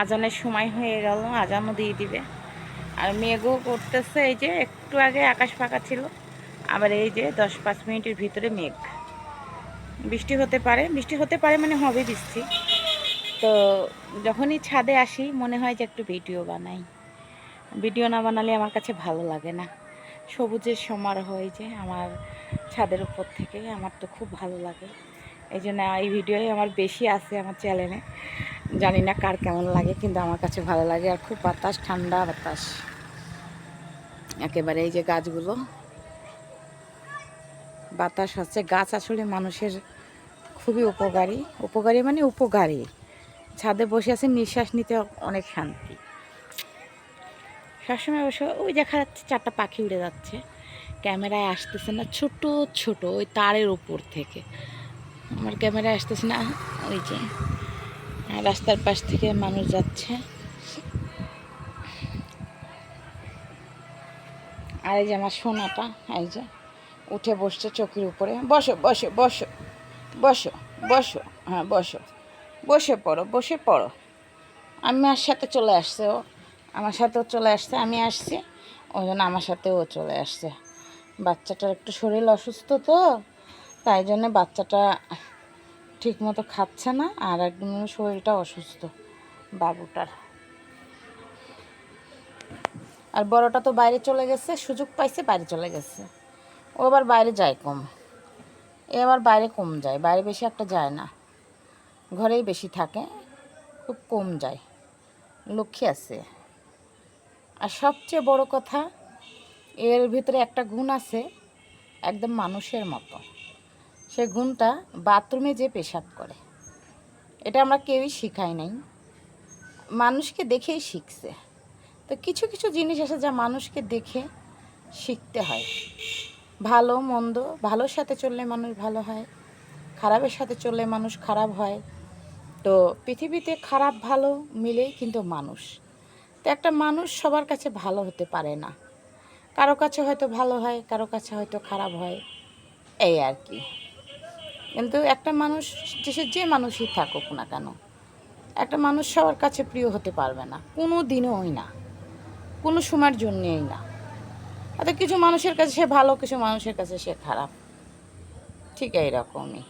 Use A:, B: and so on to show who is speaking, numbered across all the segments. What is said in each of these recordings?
A: আজানের সময় হয়ে গেল, আজানও দিয়ে দিবে। আর মেঘও করতেছে, এই যে একটু আগে আকাশ ফাঁকা ছিল, আবার এই যে দশ পাঁচ মিনিটের ভিতরে মেঘ। বৃষ্টি হতে পারে, বৃষ্টি হতে পারে মানে হবে বৃষ্টি। তো যখনই ছাদে আসি, মনে হয় যে একটু ভিডিও বানাই। ভিডিও না বানালে আমার কাছে ভালো লাগে না। সবুজের সমারোহ, এই যে আমার ছাদের উপর থেকে, আমার তো খুব ভালো লাগে। এই জন্য এই ভিডিওই আমার বেশি আছে আমার চ্যানেলে। জানি না কার কেমন লাগে, কিন্তু আমার কাছে ভালো লাগে। আর খুব বাতাস, ঠান্ডা বাতাস। একেবারে এই যে গাছগুলো। বাতাস হচ্ছে, গাছ আসলে মানুষের খুবই উপকারী। উপকারী মানে উপকারী। ছাদে বসে আছে নিঃশ্বাস নিতে অনেক শান্তি। সবসময় বসে ওই দেখা যাচ্ছে চারটা পাখি উড়ে যাচ্ছে, ক্যামেরায় আসতেছে না, ছোট ছোট, ওই তারের উপর থেকে। আমার ক্যামেরায় আসতেছে না, ওই যে। রাস্তার পাশ থেকে মানুষ যাচ্ছে। আর এই যে আমার সোনাটা, এই যে উঠে বসছে চোখের উপরে। বসো বসো বসো বসো বসো হ্যাঁ বসো, বসে পড়ো বসে পড়ো। আমি আর সাথে চলে আসছে ও, আমার সাথেও চলে আসছে, আমি আসছি, ওই জন্য আমার সাথেও চলে আসছে। বাচ্চাটার একটু শরীর অসুস্থ তো, তাই জন্য বাচ্চাটা ঠিক মতো খাচ্ছে না আর একদম শরীরটা অসুস্থ বাবুটার। আর বড়টা তো বাইরে চলে গেছে, সুযোগ পাইছে, বাইরে চলে গেছে। ও আবার বাইরে যায় কম। এ আবার বাইরে কম যায়, বাইরে বেশি একটা যায় না। ঘরেই বেশি থাকে, খুব কম যায়। লক্ষ্মী আছে। আর সবচেয়ে বড় কথা, এর ভিতরে একটা গুণ আছে, একদম মানুষের মতো। সে গুণটা বাথরুমে যে পেশাব করে। এটা আমরা কেউই শিখাই নাই। মানুষকে দেখেই শিখছে। তো কিছু কিছু জিনিস আছে যা মানুষকে দেখে শিখতে হয়। ভালো, মন্দ, ভালোর সাথে চললে মানুষ ভালো হয়। খারাপের সাথে চললে মানুষ খারাপ হয়। তো পৃথিবীতে খারাপ, ভালো মিলেই কিন্তু মানুষ। তো একটা মানুষ সবার কাছে ভালো হতে পারে না। কারও কাছে হয়তো ভালো হয়, কারও কাছে হয়তো খারাপ হয়। এই আর কি। কিন্তু একটা মানুষ সে যে মানুষই থাকুক না কেন, একটা মানুষ সবার কাছে প্রিয় হতে পারবে না। কোনো দিনই না। কোনো সময়ের জন্যেই না। হয়তো কিছু মানুষের কাছে সে ভালো, কিছু মানুষের কাছে সে খারাপ। ঠিক এইরকমই।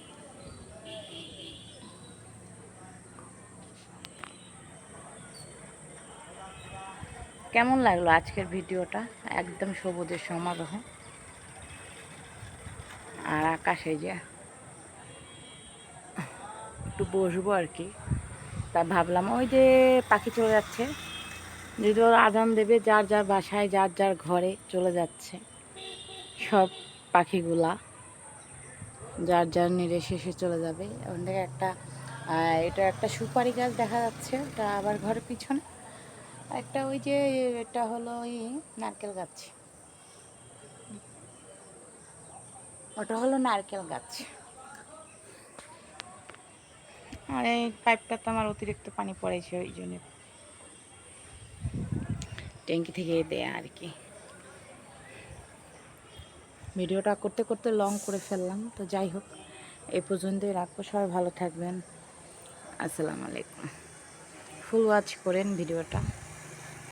A: কেমন লাগল আজকের ভিডিওটা? একদম সবুজের সমারোহ। আর আকাশে যে একটু বসবো আর কি। তা ভাবলাম ওই যে পাখি চলে যাচ্ছে। যদি ওরা আদান দেবে, যার যার বাসায়, যার যার ঘরে চলে যাচ্ছে সব পাখিগুলা। যার যার নিরে শেষে চলে যাবে। ওখান থেকে একটা এটা একটা সুপারি গাছ দেখা যাচ্ছে ওটা আবার ঘরের পিছনে। একটা ওই যে, এটা হলো ওই নারকেল গাছ। ওটা হলো নারকেল গাছ। আর এই পাইপটা তো আমার অতিরিক্ত পানি পড়েছে ওই জন্য। ট্যাঙ্কি থেকে দেয়া আর কি। ভিডিওটা করতে করতে লং করে ফেললাম তো যাই হোক এ পর্যন্তই রাখব সবাই ভালো থাকবেন। আসসালামু আলাইকুম। ফুল ওয়াচ করেন ভিডিওটা।